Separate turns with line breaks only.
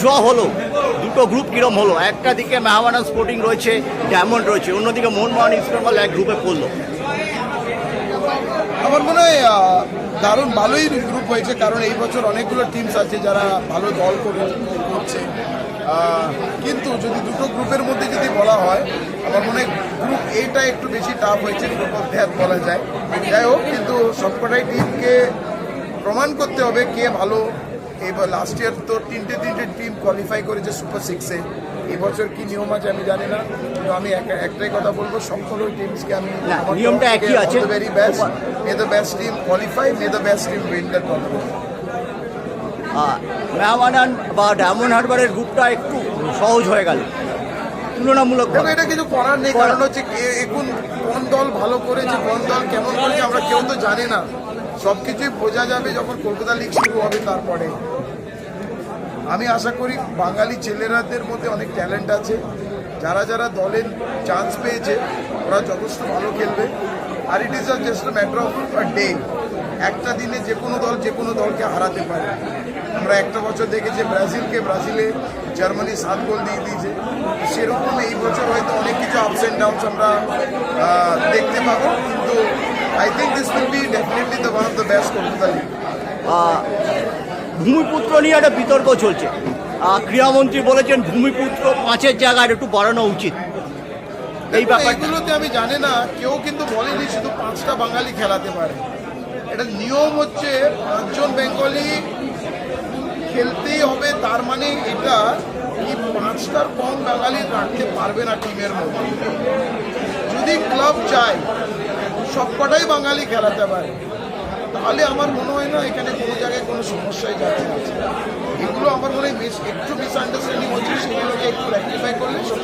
Draw হলো। দুটো group কিরম হলো? একটা দিকে মেহামানা স্পোর্টিং রয়েছে ডায়মন্ড রয়েছে, অন্যদিকে মোহনবাগান ইস্টবেঙ্গল এক গ্রুপে পড়ল
আমার মনে হয় দারুণ ভালোই গ্রুপ হয়েছে, কারণ এই বছর অনেকগুলো টিমস আছে যারা ভালো দল করে করছে। কিন্তু যদি দুটো গ্রুপের মধ্যে যদি বলা হয়, আমার মনে হয় গ্রুপ এটা একটু বেশি টাফ হয়েছে গ্রুপ অফ বলা যায়। যাই হোক, কিন্তু সবকটাই টিমকে প্রমাণ করতে হবে কে ভালো এবার লাস্ট ইয়ার তো তিনটে তিনটে টিম কোয়ালিফাই করেছে সুপার সিক্সে এবছর কি নিয়ম আছে আমি জানি না কিন্তু আমি এক- একটাই কথা বলব সকল টিমসকে আমি
নিয়মটা একই আছে।
Very best may the best team qualify may the best team win the tournament
বা ডায়মন্ড হারবারের গ্রুপটা একটু সহজ হয়ে গেল তুলনামূলক
দেখো এটা কিছু করার নেই কারণ হচ্ছে এখন কোন দল ভালো করেছে কোন দল কেমন করেছে আমরা কেউ তো জানি না। সব কিছুই বোঝা যাবে যখন কলকাতা লিগ শুরু হবে তারপরে। আমি আশা করি বাঙালি ছেলেরাদের মধ্যে অনেক ট্যালেন্ট আছে। যারা যারা দলের চান্স পেয়েছে, ওরা যথেষ্ট ভালো খেলবে। আর it is just matter of day একটা দিনে যে কোনো দল, যে কোনো দলকে হারাতে পারে। আমরা একটা বছর দেখেছি ব্রাজিলকে, ব্রাজিলে জার্মানি সাত গোল দিয়ে দিয়েছে। সেরকম এই বছর হয়তো অনেক কিছু আপস অ্যান্ড ডাউনস আমরা দেখতে পাবো। কিন্তু think this will be definitely the one of the best Kolkata league
uh, ভূমিপুত্র নিয়ে একটা বিতর্ক চলছে। ক্রীড়ামন্ত্রী বলেছেন ভূমিপুত্র পাঁচের জায়গায় একটু বাড়ানো উচিত। এই ব্যাপারটা
এইগুলোতে আমি জানি না কেউ কিন্তু বলেনি শুধু পাঁচটা বাঙালি খেলাতে পারে। এটা নিয়ম হচ্ছে পাঁচজন বেঙ্গলি খেলতেই হবে তার মানে এটা কি পাঁচটার কম বাঙালি রাখতে পারবে না টিমের মধ্যে। যদি ক্লাব চায় সবকটাই বাঙালি খেলাতে পারে। তাহলে আমার মনে হয় না এখানে কোনো জায়গায় কোনো সমস্যায় যাচ্ছে। এগুলো আমার মনে হয় একটু মিসআন্ডারস্ট্যান্ডিং হচ্ছে, সেগুলোকে একটু রেক্টিফাই করলে সব